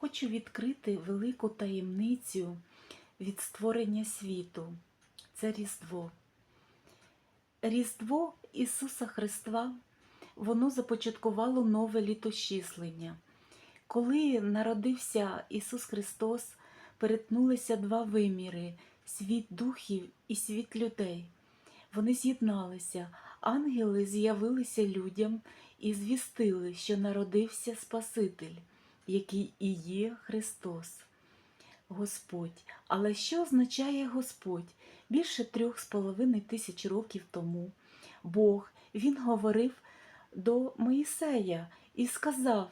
хочу відкрити велику таємницю від створення світу. Це Різдво. Різдво Ісуса Христа воно започаткувало нове літочислення. Коли народився Ісус Христос, перетнулися два виміри світ духів і світ людей. Вони з'єдналися, ангели з'явилися людям і звістили, що народився Спаситель, який і є Христос. Господь. Але що означає Господь? Більше трьох з половиною тисяч років тому Бог Він говорив до Моїсея і сказав: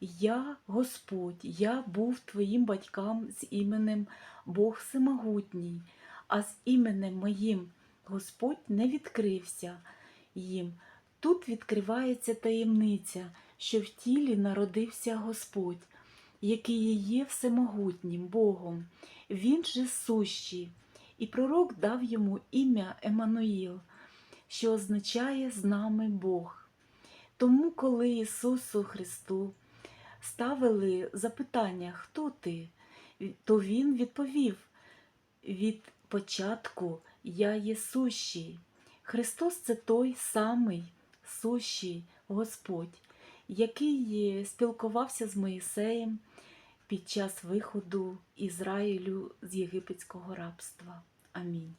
Я Господь, я був твоїм батькам з іменем Бог Всемогутній, а з іменем моїм Господь не відкрився їм. Тут відкривається таємниця, що в тілі народився Господь, який є всемогутнім Богом. Він же сущий, і пророк дав йому ім'я Еммануїл, що означає з нами Бог. Тому, коли Ісусу Христу ставили запитання, хто ти, то Він відповів від початку Я є сущий. Христос це той самий сущий Господь, який спілкувався з Моїсеєм під час виходу Ізраїлю з єгипетського рабства. Амінь.